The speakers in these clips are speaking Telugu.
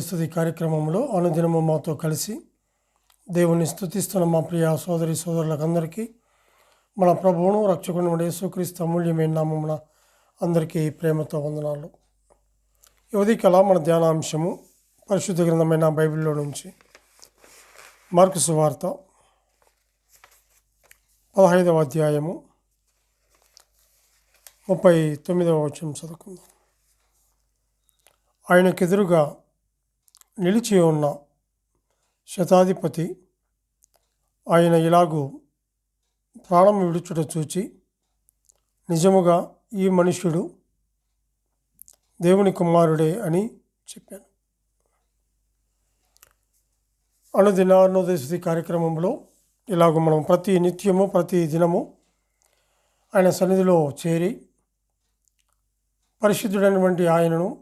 స్థుతి కార్యక్రమంలో అనుదినము మాతో కలిసి దేవుని స్థుతిస్తున్న మా ప్రియ సోదరి సోదరులకందరికీ మన ప్రభువును రక్షకుని యేసుక్రీస్తు అమూల్యమైన నామమున అందరికీ ప్రేమతో వందనాలు. యువతి కళ మన ధ్యానాంశము పరిశుద్ధ గ్రంథమైన బైబిల్లో నుంచి మార్కు సువార్త పదహైదవ అధ్యాయము ముప్పై తొమ్మిదవ వచనం చదువుకుందాం. ఆయనకెదురుగా నిలిచి ఉన్న శతాధిపతి ఆయన ఇలాగూ ప్రాణం విడుచుట చూచి నిజముగా ఈ మనుష్యుడు దేవుని కుమారుడే అని చెప్పాను. అనుదిన కార్యక్రమంలో ఇలాగ మనం ప్రతి నిత్యము ప్రతి దినము ఆయన సన్నిధిలో చేరి పరిశుద్ధుడైనటువంటి ఆయనను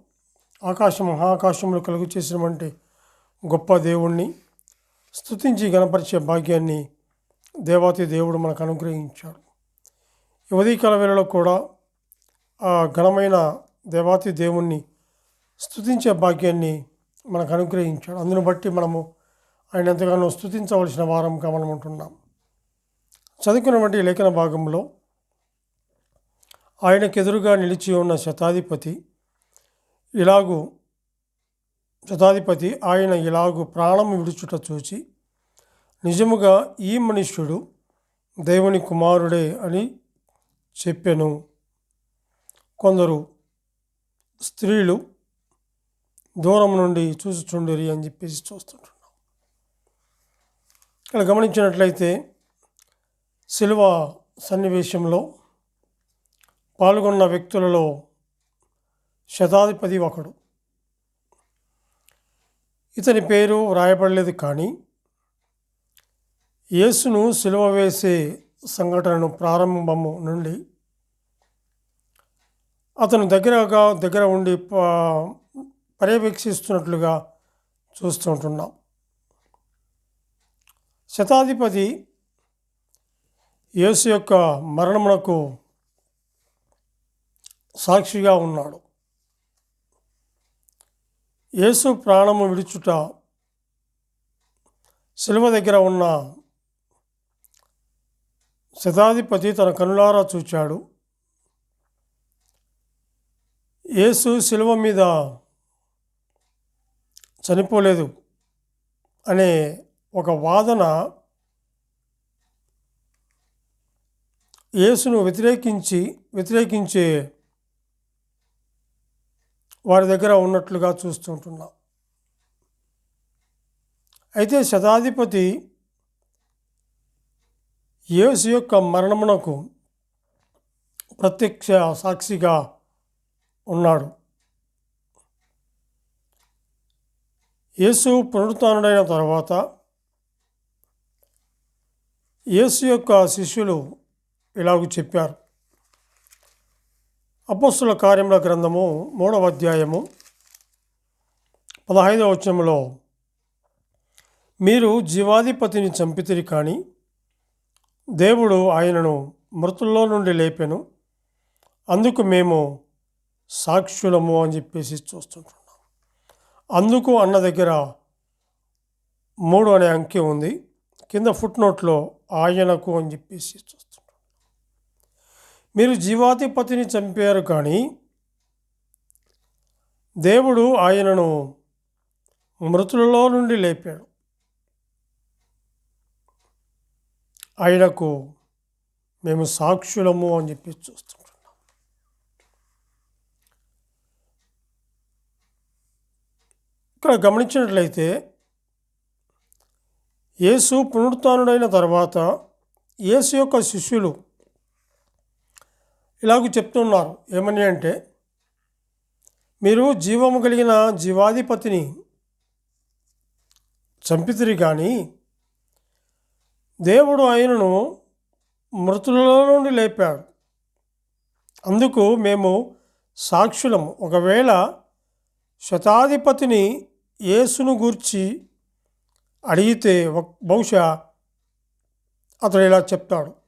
ఆకాశం మహాకాశంలో కలుగు చేసినటువంటి గొప్ప దేవుణ్ణి స్తుతించి గణపరిచే భాగ్యాన్ని దేవాతి దేవుడు మనకు అనుగ్రహించాడు. ఈ ఉదయకాల వేళలో కూడా ఆ ఘనమైన దేవాతి దేవుణ్ణి స్థుతించే భాగ్యాన్ని మనకు అనుగ్రహించాడు. అందును బట్టి మనము ఆయన ఎంతగానో స్థుతించవలసిన వారంగా మనం ఉంటున్నాం చదువుకున్నటువంటి లేఖన భాగంలో ఆయనకెదురుగా నిలిచి ఉన్న శతాధిపతి ఇలాగు శతాధిపతి ఆయన ఇలాగు ప్రాణం విడుచుట చూచి నిజముగా ఈ మనుష్యుడు దేవుని కుమారుడే అని చెప్పెను. కొందరు స్త్రీలు దూరం నుండి చూసుచుండిరి అని చెప్పేసి చూస్తుంటున్నాం. ఇక్కడ గమనించినట్లయితే శిలువ సన్నివేశంలో పాల్గొన్న వ్యక్తులలో శతాధిపతి ఒకడు. ఇతని పేరు వ్రాయబడలేదు కానీ యేసును సిలువ వేసే సంఘటనను ప్రారంభము నుండి అతను దగ్గరగా దగ్గర ఉండి ప- పర్యవేక్షిస్తున్నట్లుగా చూస్తుంటున్నాం శతాధిపతి యేసు యొక్క మరణమునకు సాక్షిగా ఉన్నాడు. యేసు ప్రాణము విడుచుట శిలువ దగ్గర ఉన్న శతాధిపతి తన కనులారా చూచాడు. యేసు శిలువ మీద చనిపోలేదు అనే ఒక వాదన యేసును వ్యతిరేకించి వ్యతిరేకించే వారి దగ్గర ఉన్నట్లుగా చూస్తుంటున్నాం అయితే శతాధిపతి యేసు యొక్క మరణమునకు ప్రత్యక్ష సాక్షిగా ఉన్నాడు. యేసు పునరుత్డైన తర్వాత యేసు యొక్క శిష్యులు ఇలాగ చెప్పారు. అపస్సుల కార్యముల గ్రంథము మూడవ అధ్యాయము పదహైదవ వచనంలో మీరు జీవాధిపతిని చంపితిరి కానీ దేవుడు ఆయనను మృతుల్లో నుండి లేపెను. అందుకు మేము సాక్షులము అని చెప్పేసి చూస్తుంటున్నాం. అందుకు అన్న దగ్గర మూడు అనే అంకె ఉంది. కింద ఫుట్ నోట్లో ఆయనకు అని చెప్పేసి చూస్తున్నాం మీరు జీవాధిపతిని చంపారు కానీ దేవుడు ఆయనను మృతులలో నుండి లేపాడు. ఆయనకు మేము సాక్షులము అని చెప్పి చూస్తుంటున్నాం. ఇక్కడ గమనించినట్లయితే యేసు పునరుత్డైన తర్వాత యేసు యొక్క శిష్యులు ఇలాగ చెప్తున్నారు ఏమని అంటే మీరు జీవము కలిగిన జీవాధిపతిని చంపితిరి కానీ దేవుడు ఆయనను మృతులలో నుండి లేపాడు. అందుకు మేము సాక్షులము. ఒకవేళ శతాధిపతిని యేసును గూర్చి అడిగితే ఒక- బహుశా అతడు ఇలా చెప్తాడు.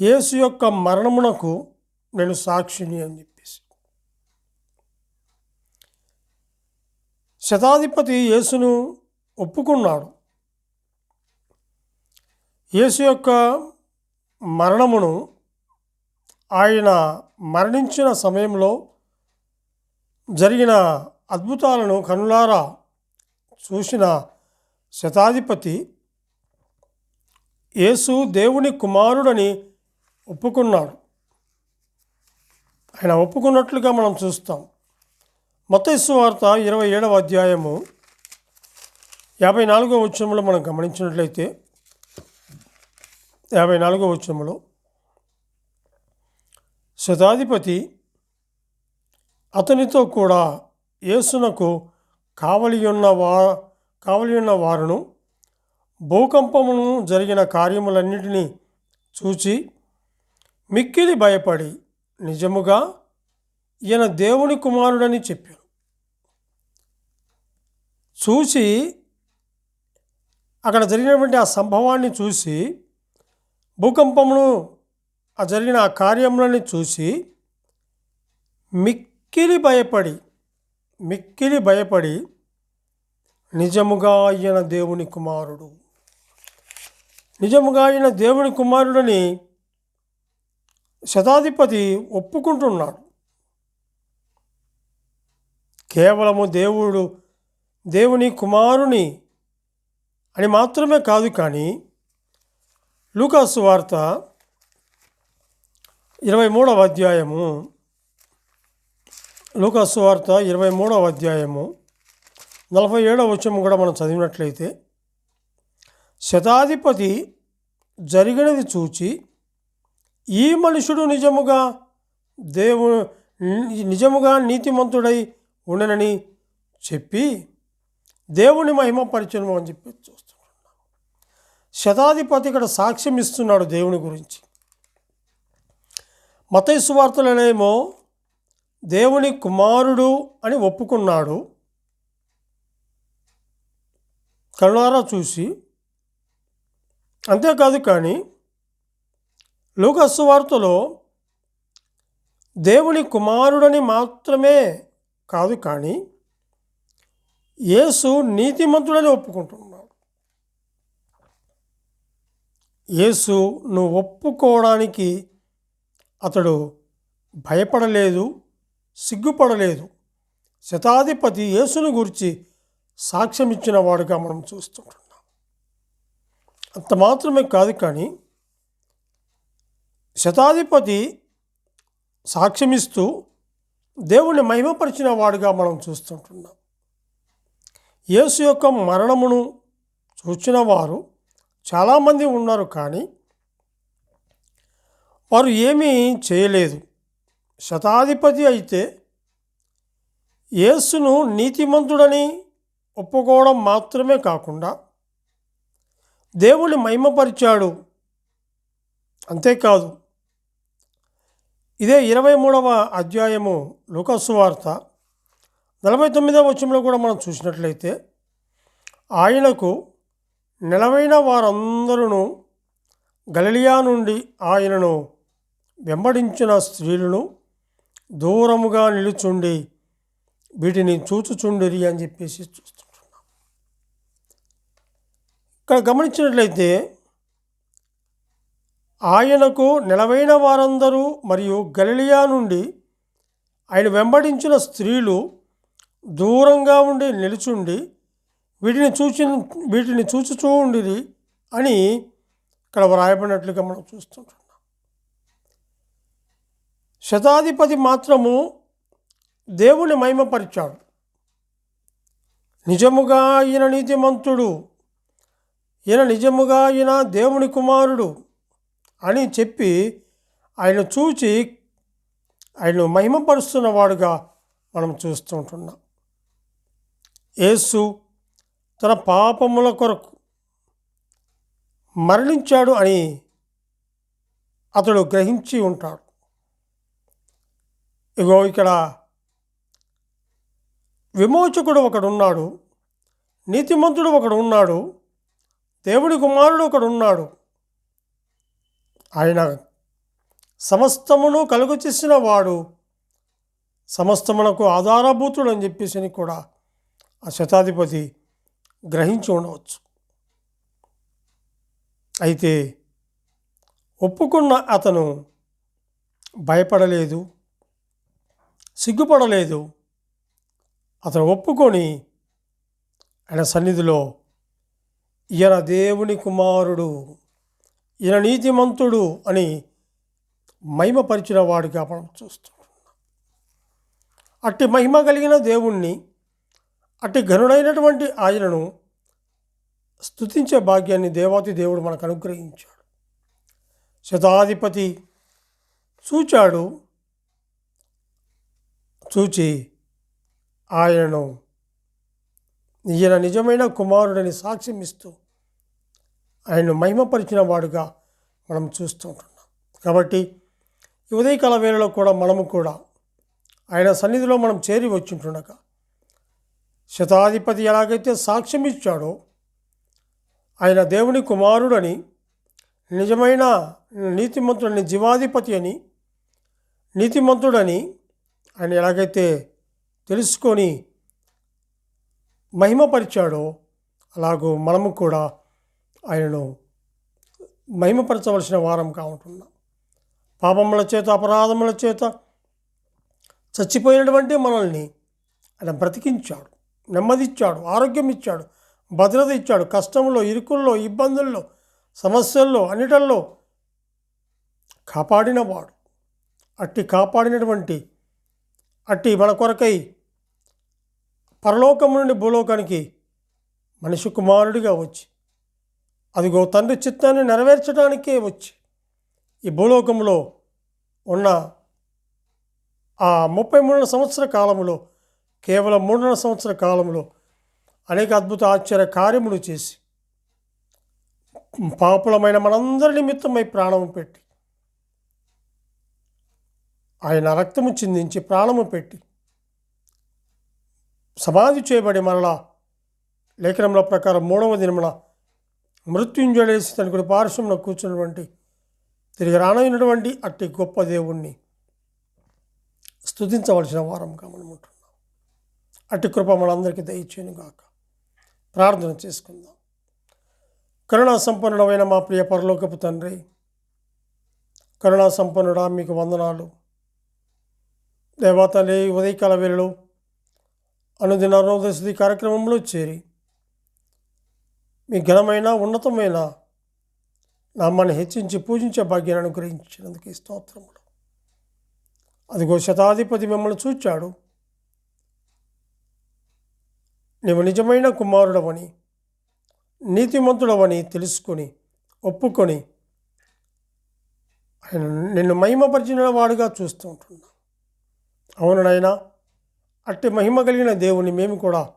యేసు యొక్క మరణమునకు నేను సాక్షిని అని చెప్పేసి. శతాధిపతి యేసును ఒప్పుకున్నాడు. యేసు యొక్క మరణమును ఆయన మరణించిన సమయంలో జరిగిన అద్భుతాలను కనులారా చూసిన శతాధిపతి యేసు దేవుని కుమారుడని ఒప్పుకున్నాడు ఆయన ఒప్పుకున్నట్లుగా మనం చూస్తాం. మతైసు వార్త ఇరవై ఏడవ అధ్యాయము యాభై నాలుగో వచ్చంలో మనం గమనించినట్లయితే యాభై నాలుగో వచ్చంలో శతాధిపతి అతనితో కూడా యేసునకు కావలి ఉన్న వా కావలియున్న వారును భూకంపమును జరిగిన కార్యములన్నిటినీ చూచి మిక్కిలి భయపడి నిజముగా ఈయన దేవుని కుమారుడని చెప్పాను చూసి అక్కడ జరిగినటువంటి ఆ సంభవాన్ని చూసి భూకంపమును ఆ జరిగిన ఆ కార్యములని చూసి మిక్కిలి భయపడి మిక్కిలి భయపడి నిజముగా ఈయన దేవుని కుమారుడు. నిజముగా ఈయన దేవుని కుమారుడని శతాధిపతి ఒప్పుకుంటున్నాడు. కేవలము దేవుడు దేవుని కుమారుని అని మాత్రమే కాదు కానీ లూకాసు వార్త ఇరవై మూడవ అధ్యాయము లూకాసు వార్త ఇరవై మూడవ అధ్యాయము నలభై ఏడవ వచనం కూడా మనం చదివినట్లయితే శతాధిపతి జరిగినది చూచి ఈ మనుషుడు నిజముగా దేవు నిజముగా నీతిమంతుడై ఉండనని చెప్పి దేవుని మహిమ పరిచయం అని చెప్పి చూస్తున్నాం. శతాధిపతి ఇక్కడ సాక్ష్యం ఇస్తున్నాడు దేవుని గురించి. మతైసువార్తలనేమో దేవుని కుమారుడు అని ఒప్పుకున్నాడు. కరుణారా చూసి అంతేకాదు కానీ లోకస్సు వార్తలో దేవుని కుమారుడని మాత్రమే కాదు కానీ యేసు నీతిమంతుడని ఒప్పుకుంటున్నాడు. యేసు నువ్వు ఒప్పుకోవడానికి అతడు భయపడలేదు సిగ్గుపడలేదు. శతాధిపతి యేసును గురించి సాక్ష్యం ఇచ్చిన వాడుగా మనం చూస్తుంటున్నాం. అంత మాత్రమే కాదు కానీ శతాధిపతి సాక్ష్యమిస్తూ దేవుణ్ణి మహిమపరిచిన వాడుగా మనం చూస్తుంటున్నాం. యేసు యొక్క మరణమును చూచిన వారు చాలామంది ఉన్నారు కానీ వారు ఏమీ చేయలేదు. శతాధిపతి అయితే యేసును నీతిమంతుడని ఒప్పుకోవడం మాత్రమే కాకుండా దేవుణ్ణి మహిమపరిచాడు. అంతేకాదు ఇదే ఇరవై మూడవ అధ్యాయము లూకస్సు వార్త. నలభై తొమ్మిదవ వచనంలో కూడా మనం చూసినట్లయితే ఆయనకు నిలవైన వారందరూ గలిలియా నుండి ఆయనను వెంబడించిన స్త్రీలను దూరముగా నిలుచుండి వీటిని చూచుచుండిరి అని చెప్పేసి చూస్తుంటున్నాం. ఇక్కడ గమనించినట్లయితే ఆయనకు నిలవైన వారందరూ మరియు గలిలియా నుండి ఆయన వెంబడించిన స్త్రీలు దూరంగా ఉండి నిలుచుండి వీటిని చూచి వీటిని చూచుచూ ఉండిరి అని ఇక్కడ వ్రాయబడినట్లుగా మనం చూస్తుంటున్నాం. శతాధిపతి మాత్రము దేవుని మహిమపరిచాడు. నిజముగా ఈయన నీతిమంతుడు ఈయన నిజముగా ఈయన దేవుని కుమారుడు అని చెప్పి ఆయన చూచి ఆయన మహిమపరుస్తున్నవాడుగా మనం చూస్తుంటున్నాం యేసు తన పాపముల కొరకు మరణించాడు అని అతడు గ్రహించి ఉంటాడు. ఇగో ఇక్కడ విమోచకుడు ఒకడున్నాడు నీతిమంతుడు ఒకడు ఉన్నాడు దేవుడి కుమారుడు ఒకడు ఉన్నాడు ఆయన సమస్తమును కలుగు చేసిన వాడు సమస్తమునకు ఆధారభూతుడు అని చెప్పేసి కూడా ఆ శతాధిపతి గ్రహించి ఉండవచ్చు. అయితే ఒప్పుకున్న అతను భయపడలేదు సిగ్గుపడలేదు. అతను ఒప్పుకొని ఆయన సన్నిధిలో ఈయన దేవుని కుమారుడు ఈయన నీతిమంతుడు అని మహిమపరిచిన వాడిగా మనం చూస్తుంటున్నాం అట్టి మహిమ కలిగిన దేవుణ్ణి అట్టి ఘనుడైనటువంటి ఆయనను స్తుతించే భాగ్యాన్ని దేవాతి దేవుడు మనకు అనుగ్రహించాడు. శతాధిపతి చూచాడు చూచి ఆయనను ఈయన నిజమైన కుమారుడని సాక్ష్యం ఇస్తూ ఆయన మహిమపరిచిన వాడుగా మనం చూస్తూ ఉంటున్నాం. కాబట్టి ఉదయకాల వేళలో కూడా మనము కూడా ఆయన సన్నిధిలో మనం చేరి వచ్చింటుండగా శతాధిపతి ఎలాగైతే సాక్ష్యం ఇచ్చాడో ఆయన దేవుని కుమారుడని నిజమైన నీతిమంతుడని జీవాధిపతి అని నీతిమంతుడని ఆయన ఎలాగైతే తెలుసుకొని మహిమపరిచాడో అలాగూ మనము కూడా ఆయనను మహిమపరచవలసిన వారం కావుంటున్నాం పాపముల చేత అపరాధముల చేత చచ్చిపోయినటువంటి మనల్ని ఆయన బ్రతికించాడు నెమ్మదిచ్చాడు ఆరోగ్యం ఇచ్చాడు భద్రత ఇచ్చాడు కష్టంలో ఇరుకుల్లో ఇబ్బందుల్లో సమస్యల్లో అన్నిటల్లో కాపాడినవాడు. అట్టి కాపాడినటువంటి అట్టి మన కొరకై పరలోకం నుండి భూలోకానికి మనిషి కుమారుడిగా వచ్చి అదిగో తండ్రి చిత్తాన్ని నెరవేర్చడానికే వచ్చి ఈ భూలోకంలో ఉన్న ఆ ముప్పై మూడున్నర సంవత్సర కాలంలో కేవలం మూడున్నర సంవత్సర కాలంలో అనేక అద్భుత ఆశ్చర్య కార్యములు చేసి పాపులమైన మనందరి నిమిత్తమై ప్రాణము పెట్టి ఆయన రక్తము చిందించి ప్రాణము పెట్టి సమాధి చేయబడి మరలా లేఖనంలో ప్రకారం మూడవ దినమున మృత్యుంజలేసి తనకుడి పార్శ్వంలో కూర్చున్నటువంటి తిరిగి రానైనటువంటి అట్టి గొప్ప దేవుణ్ణి స్తుతించవలసిన వారంగా మనం ఉంటున్నాం అట్టి కృప మనందరికీ దయచేయను గాక. ప్రార్థన చేసుకుందాం. కరుణా సంపన్నుడమైన మా ప్రియ పరలోకపు తండ్రి కరుణా సంపన్నుడా మీకు వందనాలు. దేవతలే ఉదయకాల వేళలో అనుదిన అరుణోదశి కార్యక్రమంలో చేరి మీ ఘనమైన ఉన్నతమైన నామాన్ని హెచ్చించి పూజించే భాగ్యాన్ని అనుగ్రహించినందుకు ఈ స్తోత్రములు. అదిగో శతాధిపతి మిమ్మల్ని చూచాడు. నీవు నిజమైన కుమారుడవని నీతిమంతుడవని తెలుసుకొని ఒప్పుకొని ఆయన నిన్ను మహిమపరిచిన వాడుగా చూస్తూ ఉంటున్నా అవును నాయనా అట్టి మహిమ కలిగిన దేవుని మేము కూడా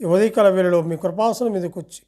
ఈ ఉదయకాల వేళలో మీ కృపాసనం మీదకి వచ్చి